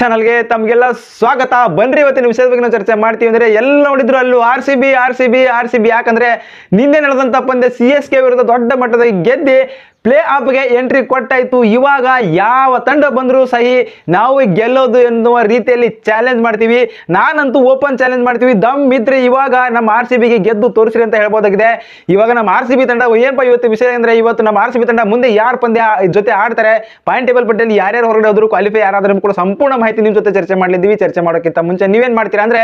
ಚಾನಲ್ಗೆ ತಮಗೆಲ್ಲ ಸ್ವಾಗತ. ಬನ್ರಿ ಇವತ್ತಿನ ವಿಷಯದ ಬಗ್ಗೆ ನಾವು ಚರ್ಚೆ ಮಾಡ್ತೀವಿ ಅಂದ್ರೆ ಎಲ್ಲ ನೋಡಿದ್ರು ಅಲ್ಲೂ R C B R C B R C B ಯಾಕಂದ್ರೆ ನಿನ್ನೆ ನಡೆದಂತ ಪಂದ್ಯ ಸಿ ಎಸ್ ಕೆ ವಿರುದ್ಧ ದೊಡ್ಡ ಮಟ್ಟದಲ್ಲಿ ಗೆದ್ದಿ ಪ್ಲೇ ಆಫ್ಗೆ ಎಂಟ್ರಿ ಕೊಟ್ಟಾಯ್ತು. ಇವಾಗ ಯಾವ ತಂಡ ಬಂದರೂ ಸಹಿ ನಾವು ಗೆಲ್ಲೋದು ಎನ್ನುವ ರೀತಿಯಲ್ಲಿ ಚಾಲೆಂಜ್ ಮಾಡ್ತೀವಿ. ನಾನಂತೂ ಓಪನ್ ಚಾಲೆಂಜ್ ಮಾಡ್ತೀವಿ. ದಮ್ ಇದ್ರೆ ಇವಾಗ ನಮ್ಮ ಆರ್ ಸಿ ಬಿಗೆ ಗೆದ್ದು ತೋರಿಸ್ರಿ ಅಂತ ಹೇಳ್ಬೋದಾಗಿದೆ. ಇವಾಗ ನಮ್ಮ ಆರ್ ಸಿ ಬಿ ತಂಡ ಏನಪ್ಪ ಇವತ್ತು ವಿಷಯ ಅಂದರೆ ಇವತ್ತು ನಮ್ಮ ಆರ್ ಸಿ ಬಿ ತಂಡ ಮುಂದೆ ಯಾರು ಪಂದ್ಯ ಜೊತೆ ಆಡ್ತಾರೆ? ಪಾಯಿಂಟ್ ಟೇಬಲ್ ಪಟ್ಟಿಯಲ್ಲಿ ಯಾರ್ಯಾರು ಹೊರಗಡೆ ಹೋದ್ರು ಕ್ವಾಲಿಫೈ ಯಾರಾದರೂ ಕೂಡ ಸಂಪೂರ್ಣ ಮಾಹಿತಿ ನಿಮ್ಮ ಜೊತೆ ಚರ್ಚೆ ಮಾಡಲಿದ್ದೀವಿ. ಚರ್ಚೆ ಮಾಡೋಕ್ಕಿಂತ ಮುಂಚೆ ನೀವೇನು ಮಾಡ್ತೀರಾ ಅಂದರೆ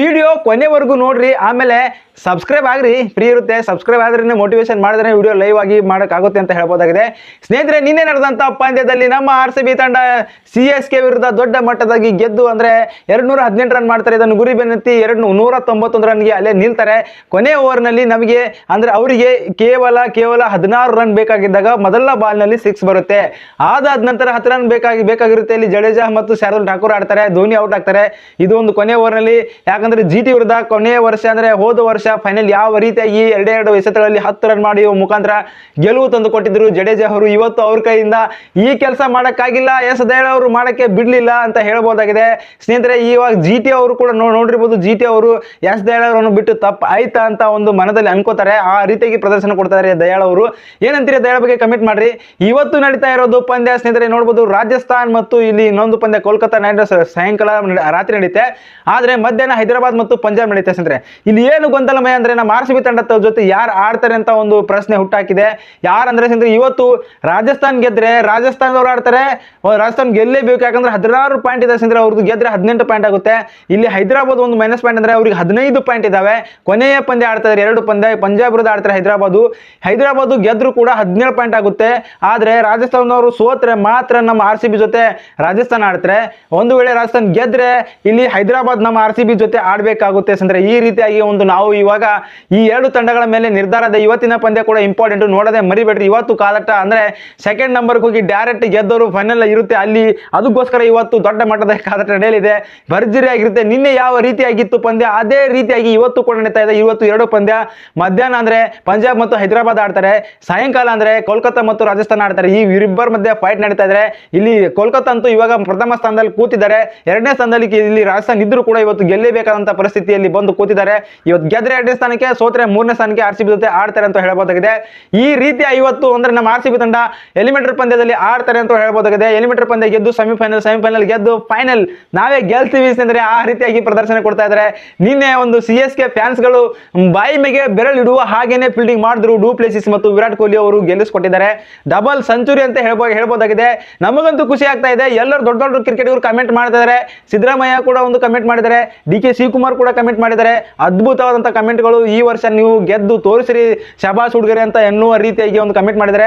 ವಿಡಿಯೋ ಕೊನೆವರೆಗೂ ನೋಡ್ರಿ. ಆಮೇಲೆ ಸಬ್ಸ್ಕ್ರೈಬ್ ಆಗ್ರಿ. ಫ್ರೀ ಇರುತ್ತೆ. ಸಬ್ಸ್ಕ್ರೈಬ್ ಆದ್ರೆ ಮೋಟಿವೇಶನ್ ಮಾಡಿದ್ರೆ ವಿಡಿಯೋ ಲೈವ್ ಆಗಿ ಮಾಡೋಕ್ಕಾಗುತ್ತೆ ಅಂತ ಹೇಳ್ಬೋದಾಗಿದೆ ಸ್ನೇಹಿತರೆ, ನಿನ್ನೆ ನಡೆದಂತ ಪಂದ್ಯದಲ್ಲಿ ನಮ್ಮ ಆರ್ ಸಿ ತಂಡ ಸಿ ಎಸ್ ಕೆ ವಿರುದ್ಧ ದೊಡ್ಡ ಮಟ್ಟದಾಗಿ ಗೆದ್ದು ಅಂದ್ರೆ ಎರಡ್ ನೂರ ಹದಿನೆಂಟು ರನ್ ಮಾಡ್ತಾರೆ. ಇದನ್ನು ಗುರಿ ಬೆನ್ನತ್ತಿ ಎರಡು ನೂರ ತೊಂಬತ್ತೊಂದು ರನ್ಗೆ ಅಲ್ಲೇ ನಿಲ್ತಾರೆ. ಕೊನೆ ಓವರ್ನಲ್ಲಿ ನಮಗೆ ಅಂದ್ರೆ ಅವರಿಗೆ ಕೇವಲ ಕೇವಲ ಹದಿನಾರು ರನ್ ಬೇಕಾಗಿದ್ದಾಗ ಮೊದಲ ಬಾಲ್ನಲ್ಲಿ ಸಿಕ್ಸ್ ಬರುತ್ತೆ. ಆದಾದ ನಂತರ ಹತ್ತು ರನ್ ಬೇಕಾಗಿ, ಬೇಕಾಗಿರುತ್ತೆ. ಇಲ್ಲಿ ಜಡೇಜಾ ಮತ್ತು ಶಾರದಲ್ ಠಾಕೂರ್ ಆಡ್ತಾರೆ. ಧೋನಿ ಔಟ್ ಆಗ್ತಾರೆ. ಇದು ಒಂದು ಕೊನೆ ಓವರ್ನಲ್ಲಿ. ಯಾಕಂದ್ರೆ ಜಿ ಟಿ ವಿರುದ್ಧ ಕೊನೆಯ ವರ್ಷ ಅಂದ್ರೆ ಹೋದ ವರ್ಷ ಫೈನಲ್ ಯಾವ ರೀತಿಯಾಗಿ ಎರಡೆರಡು ಎಸೆತಗಳಲ್ಲಿ ಹತ್ತು ರನ್ ಮಾಡಿ ಮುಖಾಂತರ ಗೆಲುವು ತಂದು ಕೊಟ್ಟಿದ್ರು ಜಡೇಜಾ ಅವರು ಇವತ್ತು ಅವ್ರ ಕೈಯಿಂದ ಈ ಕೆಲಸ ಮಾಡೋಕ್ಕಾಗಿಲ್ಲ, ಎಸ್ ದಯಾಳ್ ಅವರು ಮಾಡೋಕ್ಕೆ ಬಿಡಲಿಲ್ಲ ಅಂತ ಹೇಳ್ಬೋದಾಗಿದೆ. ಸ್ನೇಹಿತರೆ, ಇವಾಗ ಜಿ ಟಿ ಅವರು ಕೂಡ ನೋಡಿರ್ಬೋದು, ಜಿ ಟಿ ಅವರು ಎಸ್ ದಯಾಳ್ ಅವರನ್ನು ಬಿಟ್ಟು ತಪ್ಪು ಆಯ್ತಾ ಅಂತ ಒಂದು ಮನದಲ್ಲಿ ಅನ್ಕೋತಾರೆ. ಆ ರೀತಿಯಾಗಿ ಪ್ರದರ್ಶನ ಕೊಡ್ತಾರೆ ದಯಾಳ್ ಅವರು. ಏನಂತೀರಿ ದಯಾಳ್ ಬಗ್ಗೆ ಕಮೆಂಟ್ ಮಾಡ್ರಿ. ಇವತ್ತು ನಡೀತಾ ಇರೋದು ಪಂದ್ಯ, ಸ್ನೇಹಿತರೆ, ನೋಡ್ಬೋದು ರಾಜಸ್ಥಾನ್ ಮತ್ತು ಇಲ್ಲಿ ಇನ್ನೊಂದು ಪಂದ್ಯ ಕೋಲ್ಕತ್ತಾ ನೈಟ್ ರೈಡರ್ಸ್ ಸಾಯಂಕಾಲ ರಾತ್ರಿ ನಡೀತೆ. ಆದ್ರೆ ಮಧ್ಯಾಹ್ನ ಹೈದರಾಬಾದ್ ಮತ್ತು ಪಂಜಾಬ್ ನಡೀತೆ, ಸ್ನೇಹಿತರೆ. ಇಲ್ಲಿ ಏನು ಗೊಂದಲಮಯ ಅಂದ್ರೆ ನಮ್ಮ ಆರ್ ಸಿ ಬಿ ತಂಡದ ಜೊತೆ ಯಾರು ಆಡ್ತಾರೆ ಅಂತ ಒಂದು ಪ್ರಶ್ನೆ ಹುಟ್ಟಾಕಿದೆ. ಯಾರಂದ್ರೆ ಸ್ನೇಹಿತರೆ ಇವತ್ತು ರಾಜಸ್ಥಾನ್ ಗೆದ್ರೆ ರಾಜಸ್ಥಾನದವ್ರು ಆಡ್ತಾರೆ ರಾಜಸ್ಥಾನ್ ಗೆಲ್ಲೇಬೇಕು. ಯಾಕಂದ್ರೆ ಹದಿನಾರು ಪಾಯಿಂಟ್ ಇದೆ ಸಿಂದ್ರೆ ಅವ್ರದ್ದು ಗೆದ್ರೆ ಹದಿನೆಂಟು ಪಾಯಿಂಟ್ ಆಗುತ್ತೆ. ಇಲ್ಲಿ ಹೈದರಾಬಾದ್ ಒಂದು ಮೈನಸ್ ಪಾಯಿಂಟ್ ಅಂದ್ರೆ ಅವ್ರಿಗೆ ಹದಿನೈದು ಪಾಯಿಂಟ್ ಇದಾವೆ. ಕೊನೆಯ ಪಂದ್ಯ ಆಡ್ತಾರೆ ಎರಡು ಪಂದ್ಯ. ಪಂಜಾಬ್ ವಿರುದ್ಧ ಆಡ್ತಾರೆ ಹೈದರಾಬಾದು. ಹೈದರಾಬಾದ್ ಗೆದ್ರು ಕೂಡ ಹದಿನೇಳು ಪಾಯಿಂಟ್ ಆಗುತ್ತೆ. ಆದ್ರೆ ರಾಜಸ್ಥಾನದವರು ಸೋತ್ರೆ ಮಾತ್ರ ನಮ್ಮ ಆರ್ ಸಿ ಜೊತೆ ರಾಜಸ್ಥಾನ ಆಡ್ತಾರೆ. ಒಂದು ವೇಳೆ ರಾಜಸ್ಥಾನ್ ಗೆದ್ರೆ ಇಲ್ಲಿ ಹೈದರಾಬಾದ್ ನಮ್ಮ ಆರ್ ಸಿ ಬಿ ಜೊತೆ ಆಡ್ಬೇಕಾಗುತ್ತೆ ಅಂದ್ರೆ ಈ ರೀತಿಯಾಗಿ ಒಂದು ನಾವು ಇವಾಗ ಈ ಎರಡು ತಂಡಗಳ ಮೇಲೆ ನಿರ್ಧಾರದ ಇವತ್ತಿನ ಪಂದ್ಯ ಕೂಡ ಇಂಪಾರ್ಟೆಂಟ್ ನೋಡದೆ ಮರಿಬೇಡ್ರಿ. ಇವತ್ತು ಕಾಲಟ ಅಂದ್ರೆ ಸೆಕೆಂಡ್ ನಂಬರ್ಗೆ ಹೋಗಿ ಡೈರೆಕ್ಟ್ ಗೆದ್ದವರು ಫೈನಲ್ ಇರುತ್ತೆ. ಅಲ್ಲಿ ಅದಕ್ಕೋಸ್ಕರ ಇವತ್ತು ದೊಡ್ಡ ಮಟ್ಟದ ಕಾಲಟ ನಡೆಯಲಿದೆ. ಭರ್ಜರಿ ಆಗಿರುತ್ತೆ ನಿನ್ನೆ ಯಾವ ರೀತಿಯಾಗಿತ್ತು ಪಂದ್ಯ? ಅದೇ ರೀತಿಯಾಗಿ ಇವತ್ತು ಕೂಡ ನಡೀತಾ ಇದೆ. ಇವತ್ತು ಎರಡು ಪಂದ್ಯ. ಮಧ್ಯಾಹ್ನ ಅಂದ್ರೆ ಪಂಜಾಬ್ ಮತ್ತು ಹೈದರಾಬಾದ್ ಆಡ್ತಾರೆ. ಸಾಯಂಕಾಲ ಅಂದ್ರೆ ಕೋಲ್ಕತ್ತಾ ಮತ್ತು ರಾಜಸ್ಥಾನ ಆಡ್ತಾರೆ. ಈ ಇಬ್ಬರ ಮಧ್ಯೆ ಫೈಟ್ ನಡೀತಾ ಇದ್ರೆ ಇಲ್ಲಿ ಕೋಲ್ಕತ್ತಾ ಅಂತೂ ಇವಾಗ ಪ್ರಥಮ ಸ್ಥಾನದಲ್ಲಿ ಕೂತಿದ್ದಾರೆ. ಎರಡನೇ ಸ್ಥಾನದಲ್ಲಿ ಇಲ್ಲಿ ರಾಜಸ್ಥಾನ ಇದ್ರು ಕೂಡ ಇವತ್ತು ಗೆಲ್ಲೇಬೇಕಾದಂತ ಪರಿಸ್ಥಿತಿಯಲ್ಲಿ ಬಂದು ಕೂತಿದ್ದಾರೆ. ಇವತ್ತು ಗೆದ್ರೆ ಎರಡನೇ ಸ್ಥಾನಕ್ಕೆ ಸೋತ್ರೆ ಮೂರನೇ ಸ್ಥಾನಕ್ಕೆ ಆರ್ ಸಿ ಬಿ ಜೊತೆ ಆಡ್ತಾರೆ ಅಂತ ಹೇಳಬಹುದಾಗಿದೆ. ಈ ರೀತಿಯ ಇವತ್ತು ಅಂದ್ರೆ ನಮ್ಮ ಆರ್ ತಂಡ ಎಲಿಮೆಂಟರ್ ಪಂದ್ಯದಲ್ಲಿ ಆಡ್ತಾರೆ ಅಂತ ಹೇಳ್ಬೋದಾಗಿದೆ. ಎಲಿಮೆಂಟರ್ ಪಂದ್ಯ ಗೆದ್ದು ಸೆಮಿಫೈನಲ್ ಸೆಮಿಫೈನಲ್ ಗೆದ್ದು ಫೈನಲ್ ನಾವೇ ಗೆಲ್ತೀವಿ ಅಂದ್ರೆ ಆ ರೀತಿಯಾಗಿ ಪ್ರದರ್ಶನ ಕೊಡ್ತಾ ಇದ್ದಾರೆ. ನಿನ್ನೆ ಒಂದು ಸಿ ಎಸ್ ಕೆ ಫ್ಯಾನ್ಸ್ಗಳು ಬಾಯಿ ಮೇಲೆ ಬೆರಳು ಇಡುವ ಹಾಗೇನೆ ಫೀಲ್ಡಿಂಗ್ ಮಾಡಿದ್ರು ಡೂ ಪ್ಲೇಸಿಸ್ ಮತ್ತು ವಿರಾಟ್ ಕೊಹ್ಲಿ ಅವರು ಗೆಲ್ಲಿಸಿಕೊಟ್ಟಿದ್ದಾರೆ. ಡಬಲ್ ಸೆಂಚುರಿ ಅಂತ ಹೇಳ್ಬೋದು ಹೇಳ್ಬೋದಾಗಿದೆ. ನಮಗಂತೂ ಖುಷಿ ಆಗ್ತಾ ಇದೆ. ಎಲ್ಲರೂ ದೊಡ್ಡ ದೊಡ್ಡ ಕ್ರಿಕೆಟಿಗರು ಕಮೆಂಟ್ ಮಾಡ್ತಿದ್ದಾರೆ ಸಿದ್ದರಾಮಯ್ಯ ಕೂಡ ಒಂದು ಕಮೆಂಟ್ ಮಾಡಿದ್ದಾರೆ. ಡಿ ಕೆ ಶಿವಕುಮಾರ್ ಕೂಡ ಕಮೆಂಟ್ ಮಾಡಿದ್ದಾರೆ. ಅದ್ಭುತವಾದಂಥ ಕಮೆಂಟ್ಗಳು ಈ ವರ್ಷ ನೀವು ಗೆದ್ದು ತೋರಿಸಿರಿ. ಶಬಾಸ್ ಹುಡುಗರೆ ಅಂತ ಎನ್ನುವ ರೀತಿಯಾಗಿ ಒಂದು ಕಮೆಂಟ್ ಮಾಡಿದ್ದಾರೆ.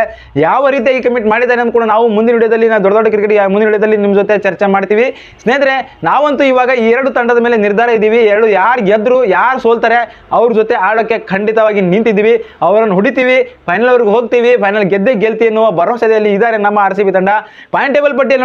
ಯಾವ ರೀತಿ ಈ ಕಮಿಟ್ ಮಾಡಿದ್ದಾರೆ ಅಂತ ಕೂಡ ನಾವು ಮುಂದಿನ ವಿಡಿಯೋದಲ್ಲಿ, ನಾವು ದೊಡ್ಡ ದೊಡ್ಡ ಕ್ರಿಕೆಟ್ ಮುಂದಿನ ವಿಡಿಯೋದಲ್ಲಿ ನಿಮ್ಮ ಜೊತೆ ಚರ್ಚೆ ಮಾಡ್ತೀವಿ. ಸ್ನೇಹಿತರೆ, ನಾವಂತೂ ಇವಾಗ ಈ ಎರಡು ತಂಡದ ಮೇಲೆ ನಿರ್ಧಾರ ಇದ್ದೀವಿ. ಎರಡು ಯಾರು ಗೆದ್ರು, ಯಾರು ಸೋಲ್ತಾರೆ, ಅವ್ರ ಜೊತೆ ಆಡೋಕ್ಕೆ ಖಂಡಿತವಾಗಿ ನಿಂತಿದ್ದೀವಿ. ಅವರನ್ನು ಹೊಡಿತೀವಿ ಫೈನಲ್ ಅವ್ರಿಗೆ ಹೋಗ್ತೀವಿ ಫೈನಲ್ ಗೆದ್ದೇ ಗೆಲ್ತಿ ಎನ್ನುವ ಭರವಸೆಯಲ್ಲಿ ಇದ್ದಾರೆ ನಮ್ಮ ಆರ್ ತಂಡ. ಪಾಯಿಂಟ್ ಟೇಬಲ್ ಪಟ್ಟಿಯಲ್ಲಿ